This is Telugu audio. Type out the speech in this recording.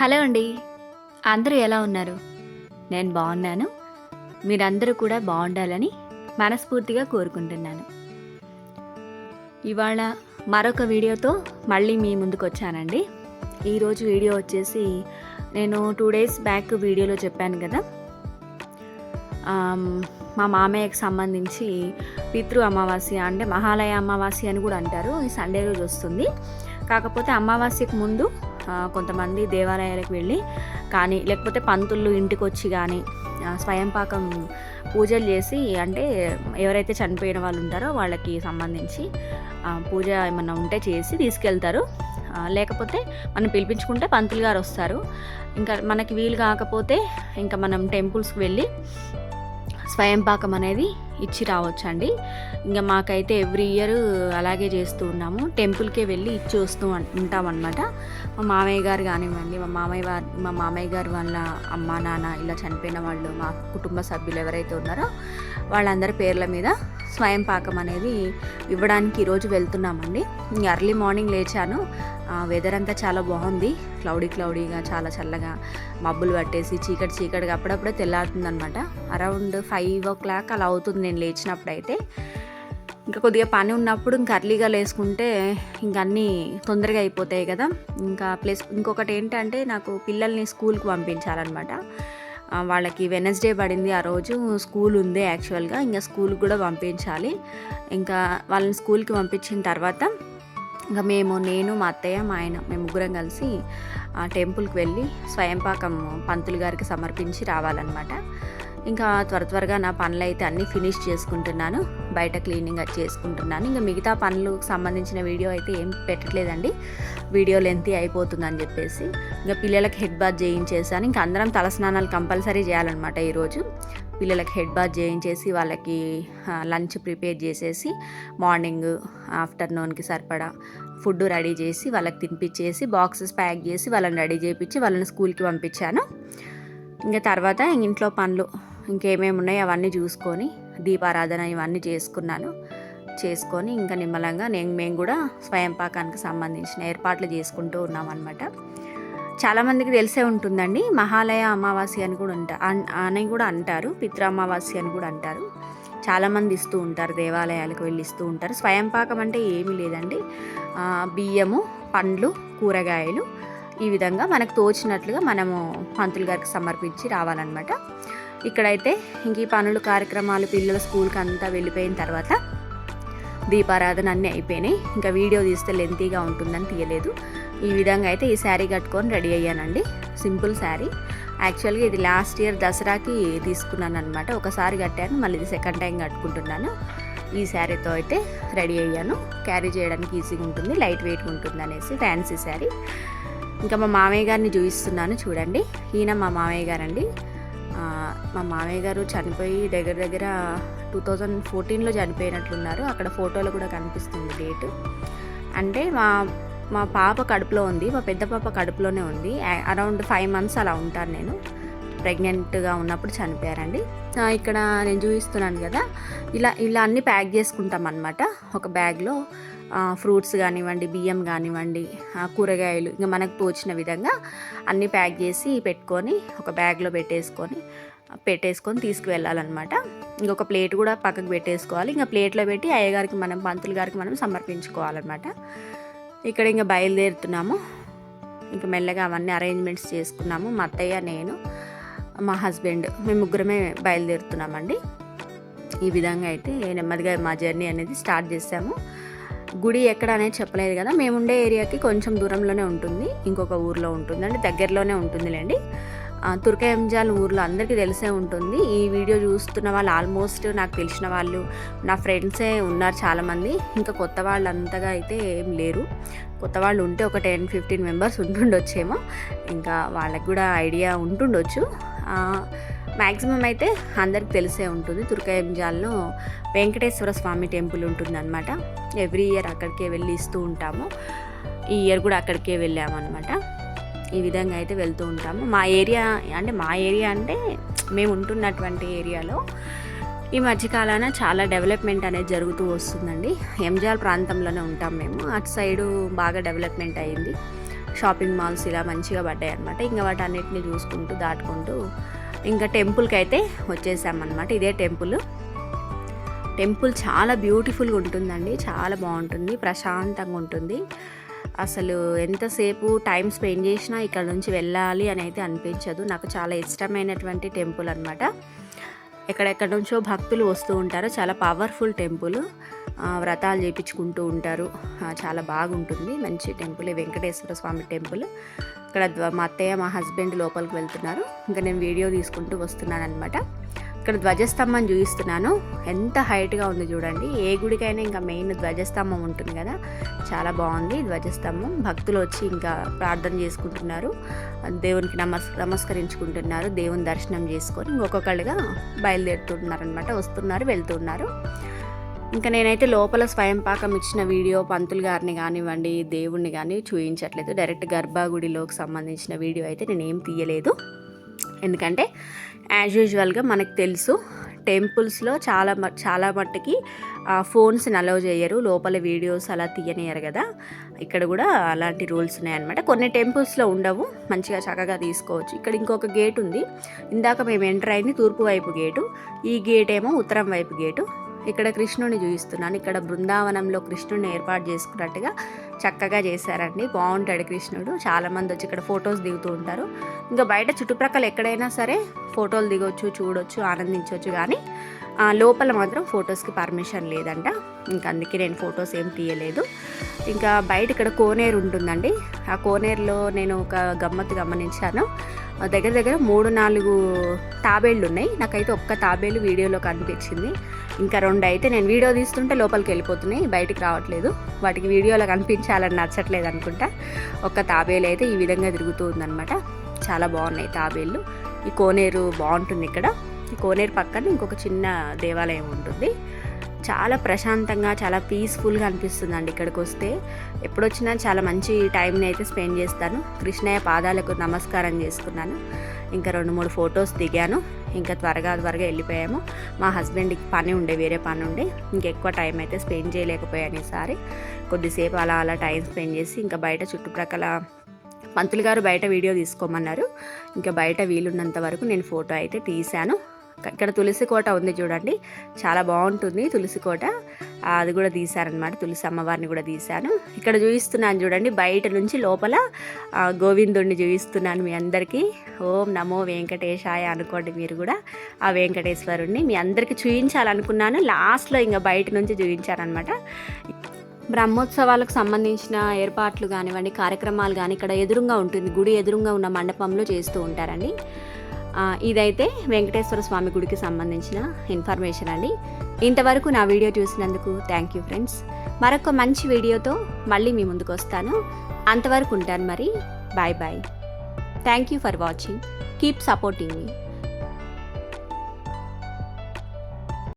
హలో అండి. అందరూ ఎలా ఉన్నారు? నేను బాగున్నాను. మీరందరూ కూడా బాగుండాలని మనస్ఫూర్తిగా కోరుకుంటున్నాను. ఇవాళ మరొక వీడియోతో మళ్ళీ మీ ముందుకు వచ్చానండి ఈరోజు వీడియో వచ్చేసి నేను టూ డేస్ బ్యాక్ వీడియోలో చెప్పాను కదా. మా మామయ్యకి సంబంధించి పితృ అమావాస్య అంటే మహాలయ అమావాస్య అని కూడా అంటారు. ఈ సండే రోజు వస్తుంది. కాకపోతే అమావాస్యకు ముందు కొంతమంది దేవాలయాలకు వెళ్ళి కానీ లేకపోతే పంతులు ఇంటికి వచ్చి కానీ స్వయంపాకం పూజలు చేసి అంటే ఎవరైతే చనిపోయిన వాళ్ళు ఉంటారో వాళ్ళకి సంబంధించి పూజ ఏమన్నా ఉంటే చేసి తీసుకెళ్తారు. లేకపోతే మనం పిలిపించుకుంటే పంతులు గారు వస్తారు. ఇంకా మనకి వీలు కాకపోతే ఇంకా మనం టెంపుల్స్కి వెళ్ళి స్వయంపాకం అనేది ఇచ్చి రావచ్చండి. ఇంకా మాకైతే ఎవ్రీ ఇయర్ అలాగే చేస్తూ ఉన్నాము. టెంపుల్కే వెళ్ళి ఇచ్చి వస్తూ ఉంటామన్నమాట. మా మామయ్య గారు కానివ్వండి మా మామయ్య వారి మా మామయ్య గారు వాళ్ళ అమ్మ నాన్న ఇలా చనిపోయిన వాళ్ళు మా కుటుంబ సభ్యులు ఎవరైతే ఉన్నారో వాళ్ళందరి పేర్ల మీద స్వయం పాకం అనేది ఇవ్వడానికి ఈరోజు వెళ్తున్నామండి. ఎర్లీ మార్నింగ్ లేచాను. వెదర్ అంతా చాలా బాగుంది. క్లౌడీ క్లౌడీగా చాలా చల్లగా మబ్బులు పట్టేసి చీకటి చీకటిగా అప్పుడప్పుడే తెల్లారుతుందనమాట అరౌండ్ ఫైవ్ ఓ క్లాక్ అలా అవుతుంది నేను లేచినప్పుడు అయితే ఇంకా కొద్దిగా పని ఉన్నప్పుడు ఇంకా అర్లీగా లేసుకుంటే ఇంక అన్నీ తొందరగా అయిపోతాయి కదా. ఇంకా ప్లస్ ఇంకొకటి ఏంటంటే నాకు పిల్లల్ని స్కూల్కి పంపించాలన్నమాట వాళ్ళకి వెనస్డే పడింది ఆ రోజు స్కూల్ ఉంది యాక్చువల్గా ఇంకా స్కూల్కి కూడా పంపించాలి. ఇంకా వాళ్ళని స్కూల్కి పంపించిన తర్వాత ఇంకా మేము నేను మా అత్తయ్య మా ఆయన మేము ముగ్గురం కలిసి ఆ టెంపుల్కి వెళ్ళి స్వయంపాకం పంతులు గారికి సమర్పించి రావాలన్నమాట. ఇంకా త్వర త్వరగా నా పనులు అయితే అన్నీ ఫినిష్ చేసుకుంటున్నాను. బయట క్లీనింగ్ అది చేసుకుంటున్నాను. ఇంకా మిగతా పనులకు సంబంధించిన వీడియో అయితే ఏం పెట్టట్లేదండి. వీడియో లెంతీ అయిపోతుందని చెప్పేసి ఇంకా పిల్లలకి హెడ్ బాత్ చేయించేసాను. ఇంకా అందరం తలస్నానాలు కంపల్సరీ చేయాలన్నమాట ఈరోజు. పిల్లలకి హెడ్ బాత్ చేయించేసి వాళ్ళకి లంచ్ ప్రిపేర్ చేసేసి మార్నింగ్ ఆఫ్టర్నూన్కి సరిపడా ఫుడ్ రెడీ చేసి వాళ్ళకి తినిపించేసి బాక్సెస్ ప్యాక్ చేసి వాళ్ళని రెడీ చేయించి వాళ్ళని స్కూల్కి పంపించాను. ఇంకా తర్వాత ఇంట్లో పనులు ఇంకేమేమి ఉన్నాయో అవన్నీ చూసుకొని దీపారాధన ఇవన్నీ చేసుకున్నాను. చేసుకొని ఇంకా నిమ్మలంగా నేను మేము కూడా స్వయం పాకానికి సంబంధించిన ఏర్పాట్లు చేసుకుంటూ ఉన్నామన్నమాట. చాలామందికి తెలిసే ఉంటుందండి మహాలయ అమావాస్య అని కూడా ఉంటా అన్- అని కూడా అంటారు పితృ అమావాస్య అని కూడా అంటారు. చాలామంది ఇస్తూ ఉంటారు దేవాలయాలకు వెళ్ళి ఇస్తూ ఉంటారు. స్వయం పాకం అంటే ఏమీ లేదండి. బియ్యము పండ్లు కూరగాయలు ఈ విధంగా మనకు తోచినట్లుగా మనము పంతులు గారికి సమర్పించి రావాలన్నమాట. ఇక్కడైతే ఇంక ఈ పనులు కార్యక్రమాలు పిల్లల స్కూల్కి అంతా వెళ్ళిపోయిన తర్వాత దీపారాధన అన్నీ అయిపోయినాయి. ఇంకా వీడియో తీస్తే లెంతీగా ఉంటుందని తీయలేదు. ఈ విధంగా అయితే ఈ శారీ కట్టుకొని రెడీ అయ్యానండి. సింపుల్ శారీ. యాక్చువల్గా ఇది లాస్ట్ ఇయర్ దసరాకి తీసుకున్నాను అనమాట ఒకసారి కట్టాను మళ్ళీ ఇది సెకండ్ టైం కట్టుకుంటున్నాను. ఈ శారీతో అయితే రెడీ అయ్యాను. క్యారీ చేయడానికి ఈజీగా ఉంటుంది లైట్ వెయిట్ ఉంటుంది అనేసి ఫ్యాన్సీ శారీ. ఇంకా మా మామయ్య గారిని చూపిస్తున్నాను చూడండి. ఈయన మా మామయ్య గారండి. మా మామయ్య గారు చనిపోయి దగ్గర దగ్గర టూ థౌజండ్ ఫోర్టీన్లో చనిపోయినట్లున్నారు. అక్కడ ఫోటోలో కూడా కనిపిస్తుంది డేట్. అంటే మా మా పాప కడుపులో ఉంది మా పెద్ద పాప కడుపులోనే ఉంది. అరౌండ్ ఫైవ్ మంత్స్ అలా ఉంటాను నేను. ప్రెగ్నెంట్గా ఉన్నప్పుడు చనిపోయారండి. ఇక్కడ నేను చూపిస్తున్నాను కదా. ఇలా ఇలా అన్నీ ప్యాక్ చేసుకుంటాం అనమాట ఒక బ్యాగ్లో ఫ్రూట్స్ కానివ్వండి బియ్యం కానివ్వండి కూరగాయలు ఇంకా మనకు తోచిన విధంగా అన్నీ ప్యాక్ చేసి పెట్టుకొని ఒక బ్యాగ్లో పెట్టేసుకొని పెట్టేసుకొని తీసుకువెళ్ళాలన్నమాట. ఇంకొక ప్లేట్ కూడా పక్కకు పెట్టేసుకోవాలి. ఇంకా ప్లేట్లో పెట్టి అయ్యగారికి మనం పంతులు గారికి మనం సమర్పించుకోవాలన్నమాట. ఇక్కడ ఇంకా బయలుదేరుతున్నాము. ఇంకా మెల్లగా అవన్నీ అరేంజ్మెంట్స్ చేసుకున్నాము. మా అత్తయ్య నేను మా హస్బెండ్ మేము ముగ్గురమే బయలుదేరుతున్నామండి. ఈ విధంగా అయితే నెమ్మదిగా మా జర్నీ అనేది స్టార్ట్ చేసాము. గుడి ఎక్కడ అనేది చెప్పలేదు కదా. మేము ఉండే ఏరియాకి కొంచెం దూరంలోనే ఉంటుంది. ఇంకొక ఊర్లో ఉంటుంది అంటే దగ్గరలోనే ఉంటుందిలేండి. తుర్కయంజాల్ ఊర్లో అందరికీ తెలిసే ఉంటుంది. ఈ వీడియో చూస్తున్న వాళ్ళు ఆల్మోస్ట్ నాకు తెలిసిన వాళ్ళు నా ఫ్రెండ్సే ఉన్నారు చాలామంది. ఇంకా కొత్త వాళ్ళు అంతగా అయితే ఏం లేరు. కొత్త వాళ్ళు ఉంటే ఒక టెన్ ఫిఫ్టీన్ మెంబర్స్ ఉంటుండొచ్చేమో. ఇంకా వాళ్ళకి కూడా ఐడియా ఉంటుండొచ్చు. మ్యాక్సిమం అయితే అందరికి తెలిసే ఉంటుంది. తుర్కయంజాల్లో వెంకటేశ్వర స్వామి టెంపుల్ ఉంటుందన్నమాట. ఎవ్రీ ఇయర్ అక్కడికే వెళ్ళి ఇస్తూ ఉంటాము. ఈ ఇయర్ కూడా అక్కడికే వెళ్ళామన్నమాట. ఈ విధంగా అయితే వెళ్తూ ఉంటాము. మా ఏరియా అంటే మా ఏరియా అంటే మేము ఉంటున్నటువంటి ఏరియాలో ఈ మధ్యకాలాన చాలా డెవలప్మెంట్ అనేది జరుగుతూ వస్తుందండి. ఎంజాల్ ప్రాంతంలోనే ఉంటాం మేము. అటు సైడు బాగా డెవలప్మెంట్ అయింది. షాపింగ్ మాల్స్ ఇలా మంచిగా పడ్డాయి అనమాట ఇంకా వాటన్నిటిని చూసుకుంటూ దాటుకుంటూ ఇంకా టెంపుల్కి అయితే వచ్చేసామన్నమాట. ఇదే టెంపుల్. టెంపుల్ చాలా బ్యూటిఫుల్గా ఉంటుందండి. చాలా బాగుంటుంది. ప్రశాంతంగా ఉంటుంది. అసలు ఎంతసేపు టైం స్పెండ్ చేసినా ఇక్కడ నుంచి వెళ్ళాలి అని అయితే అనిపించదు. నాకు చాలా ఇష్టమైనటువంటి టెంపుల్ అనమాట ఎక్కడెక్కడి నుంచో భక్తులు వస్తూ ఉంటారు. చాలా పవర్ఫుల్ టెంపుల్. వ్రతాలు చేయించుకుంటూ ఉంటారు. చాలా బాగుంటుంది. మంచి టెంపుల్. వెంకటేశ్వర స్వామి టెంపుల్. ఇక్కడ మా అత్తయ్య మా హస్బెండ్ లోపలికి వెళ్తున్నారు. ఇంకా నేను వీడియో తీసుకుంటూ వస్తున్నాను అనమాట ఇక్కడ ధ్వజస్తంభం చూపిస్తున్నాను. ఎంత హైట్గా ఉంది చూడండి. ఏ గుడికైనా ఇంకా మెయిన్ ధ్వజస్తంభం ఉంటుంది కదా. చాలా బాగుంది ధ్వజస్తంభం. భక్తులు వచ్చి ఇంకా ప్రార్థన చేసుకుంటున్నారు. దేవునికి నమస్ నమస్కరించుకుంటున్నారు. దేవుని దర్శనం చేసుకొని ఇంకొకళ్ళుగా బయలుదేరుతున్నారు అనమాట వస్తున్నారు వెళ్తున్నారు. ఇంకా నేనైతే లోపల స్వయం పాకం ఇచ్చిన వీడియో పంతులు గారిని కానివ్వండి దేవుణ్ణి కానీ చూపించట్లేదు డైరెక్ట్ గర్భాగుడిలోకి సంబంధించిన వీడియో అయితే నేను ఏం తీయలేదు. ఎందుకంటే యాజ్ యూజువల్గా మనకు తెలుసు టెంపుల్స్లో చాలా మ- చాలా మట్టుకి ఫోన్స్ని అలౌ చేయరు. లోపల వీడియోస్ అలా తీయనియరు కదా. ఇక్కడ కూడా అలాంటి రూల్స్ ఉన్నాయన్నమాట. కొన్ని టెంపుల్స్లో ఉండవు. మంచిగా చక్కగా తీసుకోవచ్చు. ఇక్కడ ఇంకొక గేట్ ఉంది. ఇందాక మేము ఎంటర్ అయింది తూర్పు వైపు గేటు ఈ గేట్ ఏమో ఉత్తరం వైపు గేటు ఇక్కడ కృష్ణుని చూపిస్తున్నాను ఇక్కడ బృందావనంలో కృష్ణుడిని ఏర్పాటు చేసుకున్నట్టుగా చక్కగా చేశారండి. బాగుంటాడు కృష్ణుడు. చాలామంది వచ్చి ఇక్కడ ఫొటోస్ దిగుతూ ఉంటారు. ఇంకా బయట చుట్టుప్రక్కల ఎక్కడైనా సరే ఫోటోలు దిగొచ్చు చూడొచ్చు ఆనందించవచ్చు కానీ ఆ, లోపల మాత్రం ఫొటోస్కి పర్మిషన్ లేదంట. ఇంకా అందుకే నేను ఫొటోస్ ఏం తీయలేదు. ఇంకా బయట ఇక్కడ కోనేరు ఉంటుందండి. ఆ కోనేరులో నేను ఒక గమ్మత్తు గమనించాను. దగ్గర దగ్గర మూడు నాలుగు తాబేళ్ళు ఉన్నాయి. నాకైతే ఒక్క తాబేలు వీడియోలో కనిపించింది. ఇంకా రెండు అయితే నేను వీడియో తీస్తుంటే లోపలికి వెళ్ళిపోతున్నాయి. బయటికి రావట్లేదు. వాటికి వీడియోలో కనిపించాలని నచ్చట్లేదు అనుకుంటా. ఒక్క తాబేలు అయితే ఈ విధంగా తిరుగుతూ ఉందన్నమాట. చాలా బాగున్నాయి తాబేళ్ళు. ఈ కోనేరు బాగుంటుంది ఇక్కడ. ఈ కోనేరు పక్కన ఇంకొక చిన్న దేవాలయం ఉంటుంది. చాలా ప్రశాంతంగా చాలా పీస్ఫుల్గా అనిపిస్తుందండి ఇక్కడికి వస్తే ఎప్పుడొచ్చినా చాలా మంచి టైంని అయితే స్పెండ్ చేస్తాను. కృష్ణయ్య పాదాలకు నమస్కారం చేసుకున్నాను. ఇంకా రెండు మూడు ఫొటోస్ దిగాను. ఇంకా త్వరగా త్వరగా వెళ్ళిపోయాము. మా హస్బెండ్కి పని ఉండే వేరే పని ఉండే. ఇంకెక్కువ టైం అయితే స్పెండ్ చేయలేకపోయాను ఈసారి. కొద్దిసేపు అలా అలా టైం స్పెండ్ చేసి ఇంకా బయట చుట్టుప్రక్కల పంతులు గారు బయట వీడియో తీసుకోమన్నారు. ఇంకా బయట వీలున్నంత వరకు నేను ఫోటో అయితే తీశాను. ఇక్కడ తులసి కోట ఉంది చూడండి. చాలా బాగుంటుంది తులసి కోట. అది కూడా తీశారనమాట తులసి అమ్మవారిని కూడా తీశాను. ఇక్కడ చూపిస్తున్నాను చూడండి బయట నుంచి లోపల గోవిందుడిని చూపిస్తున్నాను మీ అందరికీ. ఓం నమో వెంకటేశాయ అనుకోండి మీరు కూడా. ఆ వెంకటేశ్వరుణ్ణి మీ అందరికీ చూపించాలనుకున్నాను. లాస్ట్లో ఇంకా బయట నుంచి చూపించారనమాట బ్రహ్మోత్సవాలకు సంబంధించిన ఏర్పాట్లు కానివ్వండి కార్యక్రమాలు కానీ ఇక్కడ ఎదురుగా ఉంటుంది. గుడి ఎదురుగా ఉన్న మండపంలో చేస్తూ ఉంటారండి. ఇదైతే వెంకటేశ్వర స్వామి గుడికి సంబంధించిన ఇన్ఫర్మేషన్ అండి. ఇంతవరకు నా వీడియో చూసినందుకు థ్యాంక్ యూ ఫ్రెండ్స్ మరొక మంచి వీడియోతో మళ్ళీ మీ ముందుకు వస్తాను. అంతవరకు ఉంటాను మరి. Bye bye thank you for watching keep supporting me